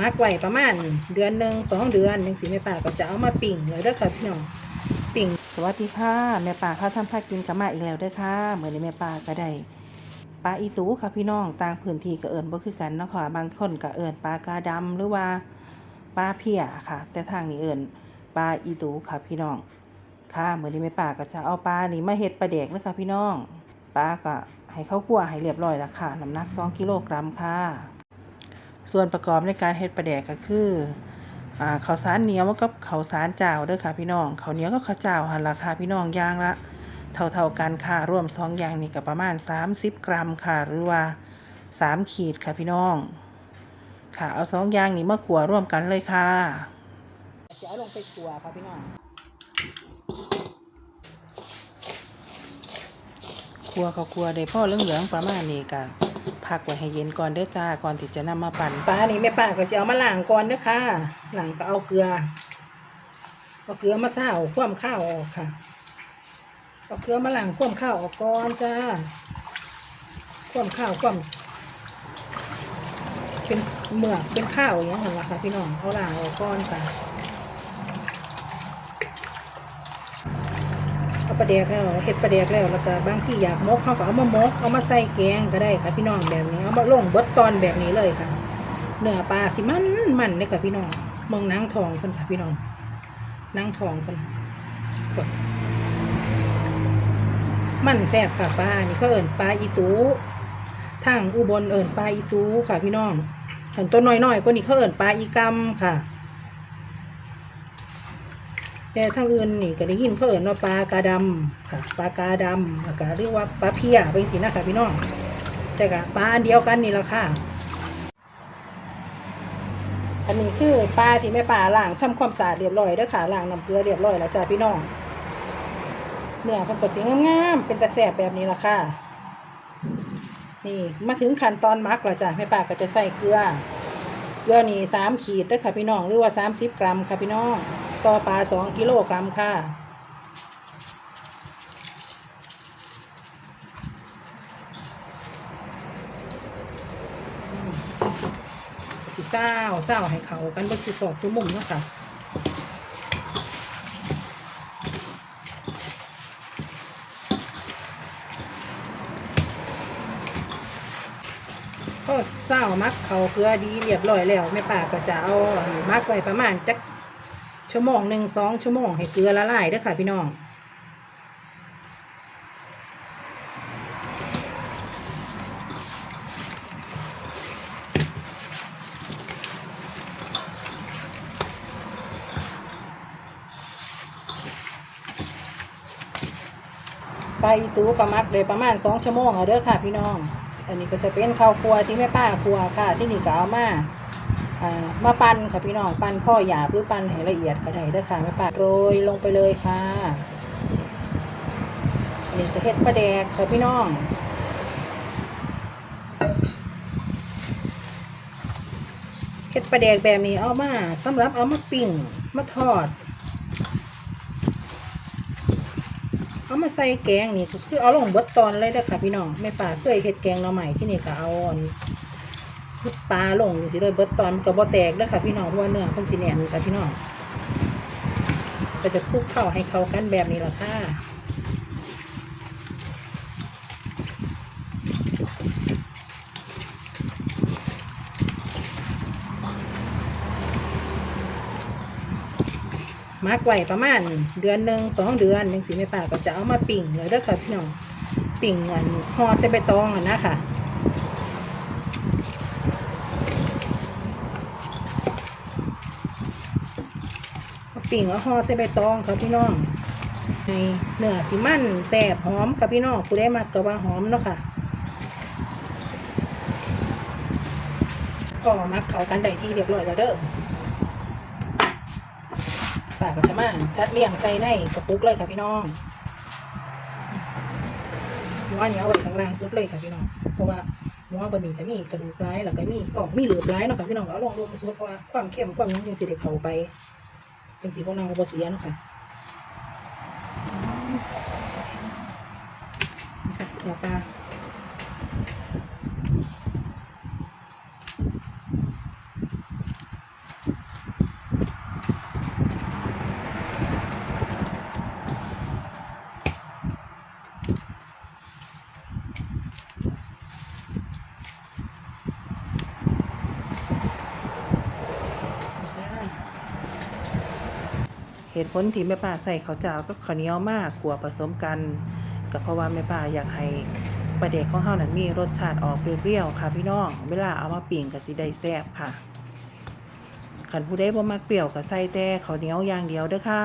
มักไว้ประมาณเดือนหนึ่งสองเดือนหนึ่งสิแม่ป่าก็จะเอามาปิ่งเลยเด้อค่ะพี่น้องปิ่งสวัสดีค่ะแม่ป่าข้าวทำผ้ากินกับมาอีกแล้วเด้อค่ะเหมือนแม่ป่าก็ได้ปลาอีตูค่ะพี่น้องต่างพื้นที่ก็เอิญบ่คือกันเนาะค่ะบางคนก็เอิญปลากาดำหรือว่าปลาเพียค่ะ แต่ทางนี้เอิญปลาอีตูค่ะพี่น้องค่ะเหมือนที่แม่ป่าก็จะเอาปลานี่มาเฮ็ดปลาแดกเลยค่ะพี่น้องปลาก็ให้เข้าคั่วให้เรียบร้อยแล้วค่ะน้ำหนัก2กิโลกรัมค่ะ ส่วนประกอบในการเฮ็ดปลาแดกก็คืออ่าข้าวสารเหนียวกับข้าวสารเจ้าเด้อค่ะพี่น้องข้าวเหนียวกับข้าวเจ้าหั่นราคาพี่น้องอย่างละ เท่าๆกันค่ะรวมสองอย่างนี่ก็ประมาณ 30 กรัมค่ะ หรือว่า 3 ขีดค่ะพี่น้อง ค่ะเอาสองอย่างนี้มาขัวร่วมกันเลยค่ะจะเอาลงไปขัวค่ะพี่น้องครัวเขาครัวได้พ่อเหลืองๆประมาณนี้ก็ พักไว้ให้เย็นก่อนเด้อจ้าก่อนที่จะนำมาปั่นปลานี่แม่ป้าก็สิเอามาล้างก่อนเด้อค่ะล้างก็เอาเกลือเอาเกลือมาซาวความข้าวออกค่ะเอาเกลือมาล้างความข้าวออกก่อนจ้าความข้าวความเป็นเมือกเป็นข้าวอย่างเงี้ยค่ะค่ะพี่น้องเอาล้างออกก่อนค่ะ เอาปลาแดกแล้วเห็ดปลาแดกแล้วแล้วก็บางที่อยากมกเขาก็เอามามกเอามาใส่แกงก็ได้ค่ะพี่น้องแบบนี้เอามาลงบดตอนแบบนี้เลยค่ะเนื้อปลาสิมันมันเลยค่ะพี่น้องมองนางทองเพิ่นค่ะพี่น้องนางทองเพิ่นมันแซ่บค่ะปลานี่เขาเอิ่นปลาอีตูทางอุบลเอิ่นปลาอีตูค่ะพี่น้องขันตัวน้อยๆก็นี่เขาเอิ่นปลาอีกำค่ะ แต่ทางอื่นนี่ก็ได้ยินเขาเอ่นว่าปลากาดำค่ะปลากาดำแล้วก็เรียกว่าปลาเพียเป็นสินะคะพี่น้องแต่ก็ปลาอันเดียวกันนี่แหละค่ะอันนี้คือปลาที่แม่ป่าล้างทำความสะอาดเรียบร้อยเด้อค่ะล้างน้ำเกลือเรียบร้อยแล้วจ้าพี่น้องเนื้อมันก็สีงามๆเป็นตะแสบแบบนี้ละค่ะ นี่มาถึงขั้นตอนมักแล้วจ้ะแม่ป่าก็จะใส่เกลือ เกลือนี่สามขีดเด้อค่ะพี่น้องหรือว่าสามสิบกรัมค่ะพี่น้อง ต่อปลาสองกิโลกรัมค่ะสิเศร้าเศร้าให้เขากันบนสุดตอกทุกมุมเนาะค่ะก็เศร้ามักเขาเกลือดีเรียบร้อยแล้วแม่ป่าก็จะเอามักไว้ประมาณจัก ชั่วโมงหนึ่งสองชั่วโมงให้เกลือละลายด้อค่ะพี่น้องไปตูกับมักเลยประมาณสองชั่วโมงเอาเด้อค่ะพี่น้อง อันนี้ก็จะเป็นข้าวครัวที่แม่ป้าครัวค่ะที่นี่ก็เอามา มาปั่นค่ะพี่น้องปั่นพ่อหยาบหรือปั่นให้ละเอียดก็ได้เด้อค่ะแม่ป้าโรยลงไปเลยค่ะอันนี้จะเฮ็ดปลาแดกค่ะพี่น้องเฮ็ดปลาแดกแบบนี้เอามาสำหรับเอามาปิ้งมาทอด เอามาใส่แกงนี่คือเอาลงบดตอนเลยเด้อค่ะพี่น้องแม่ป่าเคยเฮ็ดแกงหน่อใหม่ที่นี่ก็เอาอัน ปลาลงนี่สิเลยเบิดตอนมันก็บ่แตกเด้อค่ะพี่น้องเพราะว่าเนื้อเพิ่นสิแหน่นค่ะพี่น้องก็จะคลุกเข้าให้เข้ากันแบบนี้ละค่ะมักไว้ประมาณเดือนหนึ่งสองเดือนหนึ่งสิแม่ป่าก็จะเอามาปิ่งเลยเด้อค่ะพี่น้องปิ่งอันห่อใส่ใบตองอะนะค่ะ เอา ปิ่งเอาห่อใส่ใบตองครับพี่น้องในเนื้อที่มันแสบหอมครับพี่น้องผู้ได้มักก็ว่าหอมเนาะค่ะก็มักเข้ากันได้ที่เรียบร้อยแล้วเด้อปาก็จะมาจัดเรียงใส่ในกระปุกเลยค่ะพี่น้องหัวเนียวไว้ข้างล่างสุดเลยค่ะพี่น้อง เพราะว่าหัวบะหมี่จะมีกระดูกร้ายแล้วก็มีสองมีเหลือบร้ายเนาะค่ะพี่น้องเอาลงรวมสุดเพราะว่าความเข้มความหยังยังสิได้เข้าไป เป็นสีพวกนางก็เสียเนาะค่ะนะคะหัวปลา เหตุผลที่แม่ป้าใส่ข้าวเจ้ากับข้าวเหนียวมากขัวผสมกันก็เพราะว่าแม่ป้าอยากให้ปลาแดกของเฮานั้นมีรสชาติออกเปรี้ยวๆค่ะพี่น้อง เวลาเอามาปิ้งก็สิได้แซ่บค่ะคันผู้ใดบ่มักเปรี้ยวก็ใส่แต่ข้าวเหนียวอย่างเดียวเด้อค่ะ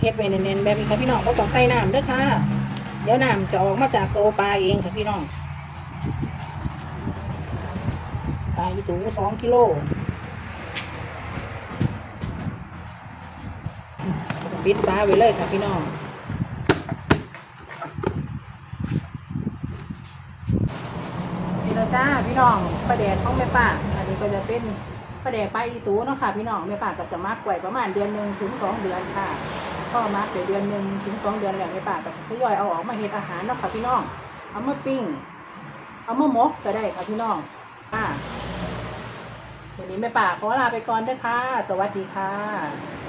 เฮ็ดไว้เน้นๆแบบนี้ค่ะพี่น้องบ่ต้องใส่น้ำเด้อค่ะ เดี๋ยวน้ำจะออกมาจากตัวปลาเองค่ะพี่น้องปลาอีตูสองกิโลปิดฟ้าไว้เลยค่ะพี่น้องนี่แล้วจ้าพี่น้องปลาแดดของแม่ป้าอันนี้ก็จะเป็นปลาแดดปลาอีตูเนาะค่ะพี่น้องแม่ป้าก็จะมักไว้ประมาณเดือนหนึ่งถึงสองเดือนค่ะ ก็มาเดี๋ยวเดือนหนึ่งถึงสองเดือนแล้วแม่ป่าแต่ทยอยเอาออกมาเฮ็ดอาหารเนาะค่ะพี่น้อง เอามาปิ้ง เอามาหมกก็ได้ค่ะพี่น้องค่ะวันนี้แม่ป่าขอลาไปก่อนเด้อค่ะสวัสดีค่ะ